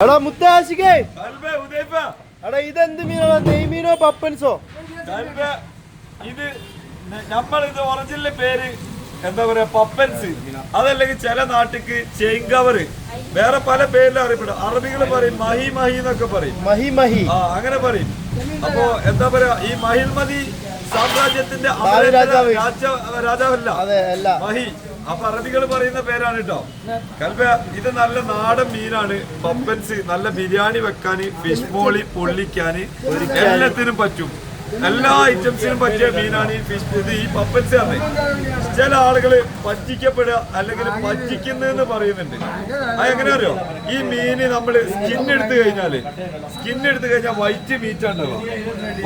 എടാ മുത്താശികേ എടാ ഇതെന്ത് മീനാണ് നെയ്മീനോ പപ്പൻസോ? ഇത് നമ്മൾ ഇത് ഒറിജിനൽ പേര് എന്താ പറയാ പപ്പൻസ്. അതല്ലെങ്കിൽ ചില നാട്ടിക്ക് ചെങ്കവറ് വേറെ പല പേരിലും അറിയപ്പെടും. അറബികൾ പറയും മഹി മഹി എന്നൊക്കെ പറയും. മഹി മഹി. ആ അങ്ങനെ പറയും. അപ്പോ എന്താ പറയാ ഈ മഹിൽമതി സാമ്രാജ്യത്തിന്റെ രാജാവല്ല. മഹി. അപ്പൊ അറബികൾ പറയുന്ന പേരാണ് കേട്ടോ കൽപ്പ ഇത് നല്ല നാടൻ മീനാണ്. പപ്പൻസ് നല്ല ബിരിയാണി വെക്കാന് ഫിഷ് മോളി പൊള്ളിക്കാന് എല്ലാത്തിനും പറ്റും. എല്ലാ ഐറ്റംസിനും പറ്റിയ മീനാണ് ഈ ഫിഷ് ഇത് ഈ പപ്പൻസ് ആണ് ചില ആളുകൾ പറ്റിക്കപ്പെടുക അല്ലെങ്കിൽ പറ്റിക്കുന്നെന്ന് പറയുന്നുണ്ട്. അതെങ്ങനെ അറിയോ? ഈ മീന് നമ്മൾ സ്കിൻ എടുത്തു കഴിഞ്ഞാൽ സ്കിൻ എടുത്തു കഴിഞ്ഞാൽ വൈറ്റ് മീറ്റ് ആണല്ലോ.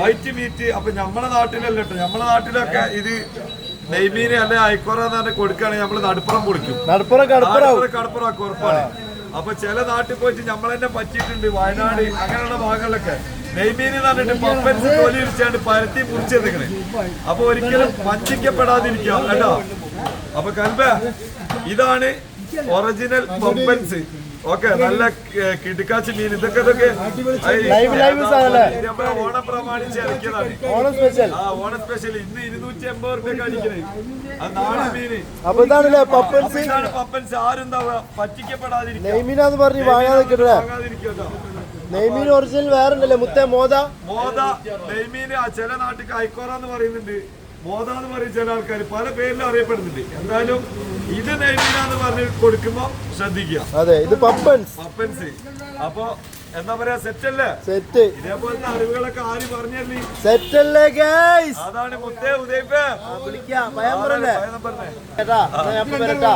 വൈറ്റ് മീറ്റ് അപ്പൊ നമ്മളെ നാട്ടിലല്ല നമ്മളെ നാട്ടിലൊക്കെ ഇത് നെയ്മീന് അല്ലെ അയക്കോറ എന്ന് പറഞ്ഞ് കൊടുക്കുകയാണെങ്കിൽ നമ്മൾ നടുപ്പുറം പൊളിക്കും. നടുപ്പുറം കടപ്പുറം ഉറപ്പാണ്. അപ്പൊ ചില നാട്ടിൽ പോയിട്ട് നമ്മൾ തന്നെ പറ്റിയിട്ടുണ്ട് വയനാട് അങ്ങനെയുള്ള ഭാഗങ്ങളിലൊക്കെ. നെയ്മീൻ എന്ന് പറഞ്ഞിട്ട് പപ്പൻസ് തൊലി ഇടിച്ചാണ്ട് പരത്തി മുറിച്ചെടുക്കണേ. അപ്പൊ ഒരിക്കലും വഞ്ചിക്കപ്പെടാതിരിക്കുക കേട്ടോ? അപ്പൊ കൽബ ഇതാണ് ഒറിജിനൽ പമ്പൻസ് ഓക്കെ നല്ല കിടുക്കാച്ചി മീൻ. ഇതൊക്കെ ഇതൊക്കെ ഓണം പ്രമാണിച്ച് ഇറക്കിയതാണ്. ഓണം സ്പെഷ്യൽ ആ ഓണം സ്പെഷ്യൽ ഇന്ന് ഇരുന്നൂറ്റി എൺപത് റുപ്യ അടിക്കുന്നത് നാടൻ മീന്. പപ്പൻസ്? ഇതാണ് പറ്റിക്കപ്പെടാതിരിക്കും ആരും എന്താ നെയ്മീനാന്ന് പറഞ്ഞ് വാങ്ങാൻ നിൽക്കട്ടെ നെയ്മീൻ ഒറിജിനൽ വേറെ ഉണ്ടല്ലേ മുത്തേ മോദ? മോദ നെയ്മീന് ആ ചില നാട്ടിൽ ഐക്കോറ എന്ന് പറയുന്നുണ്ട്. മോദ എന്ന് പറയും ചില ആൾക്കാർ പല പേരിലും അറിയപ്പെടുന്നുണ്ട്. എന്തായാലും ഇത് നെയ്മീനാന്ന് പറഞ്ഞ് കൊടുക്കുമ്പോ ശ്രദ്ധിക്കുക. അതെ ഇത് പപ്പൻസ്. പപ്പൻസ്. അപ്പൊ എന്താ പറയാ സെറ്റ് അല്ലേ സെറ്റ്. ഇതേപോലത്തെ അറിവുകളൊക്കെ ആര് പറഞ്ഞല്ലേ സെറ്റ് അല്ലേ ഗൈസ് അതാണ് മുത്തേ ഉദയപ്പേ. വിളിക്കാം. ഭയം പറഞ്ഞേ കേട്ടാ ഞാൻ വരട്ടാ